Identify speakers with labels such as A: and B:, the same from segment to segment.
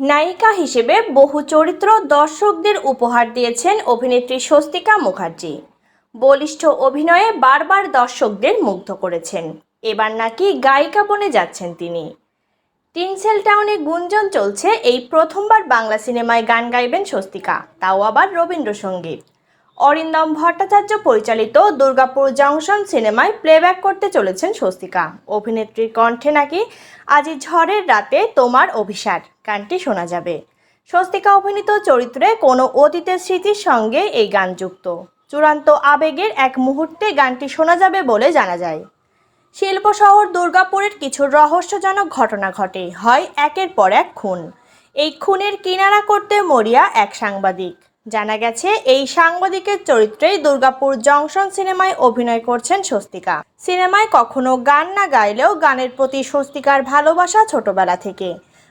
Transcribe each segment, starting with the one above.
A: নায়িকা হিসেবে বহু চরিত্র দর্শকদের উপহার দিয়েছেন অভিনেত্রী স্বস্তিকা মুখার্জি। বলিষ্ঠ অভিনয়ে বারবার দর্শকদের মুগ্ধ করেছেন। এবার নাকি গায়িকা বনে যাচ্ছেন তিনি। টিনসেল টাউনে গুঞ্জন চলছে, এই প্রথমবার বাংলা সিনেমায় গান গাইবেন স্বস্তিকা, তাও আবার রবীন্দ্রসঙ্গীত। অরিন্দম ভট্টাচার্য পরিচালিত দুর্গাপুর জংশন সিনেমায় প্লেব্যাক করতে চলেছেন স্বস্তিকা। অভিনেত্রীর কণ্ঠে নাকি আজি ঝড়ের রাতে তোমার অভিসার, গানটি শোনা যাবে। স্বস্তিকা অভিনীত চরিত্রে কোনো অতীতের স্মৃতির সঙ্গে এই গান যুক্ত। চূড়ান্ত আবেগের এক মুহূর্তে গানটি শোনা যাবে বলে জানা যায়। শিল্প শহর দুর্গাপুরের কিছু রহস্যজনক ঘটনা ঘটে। হয় একের পর এক খুন। এই খুনের কিনারা করতে মরিয়া এক সাংবাদিক। জানা গেছে, এই সাংবাদিকের চরিত্রেই দুর্গাপুর জংশন সিনেমায় অভিনয় করছেন স্বস্তিকা। সিনেমায় কখনো গান না গাইলেও গানের প্রতি স্বস্তিকার ভালোবাসা ছোটবেলা থেকে।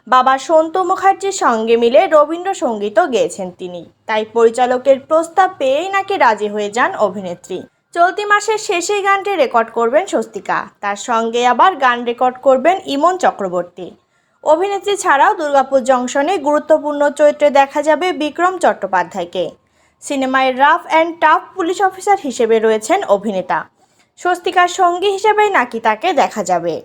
A: বাবা সন্তু মুখার্জির সঙ্গে মিলে রবীন্দ্রসঙ্গীতও গেয়েছেন তিনি। তাই পরিচালকের প্রস্তাব পেয়েই নাকি রাজি হয়ে যান অভিনেত্রী। চলতি মাসের শেষে গানটি রেকর্ড করবেন স্বস্তিকা। তার সঙ্গে আবার গান রেকর্ড করবেন ইমন চক্রবর্তী। অভিনেত্রী ছাড়াও দুর্গাপুর জংশনে গুরুত্বপূর্ণ চরিত্রে দেখা যাবে বিক্রম চট্টোপাধ্যায়কে। সিনেমায় rough and tough police officer হিসেবে রয়েছেন অভিনেতা। স্বস্তিকার সঙ্গী হিসেবে নাকি তাকে দেখা যাবে?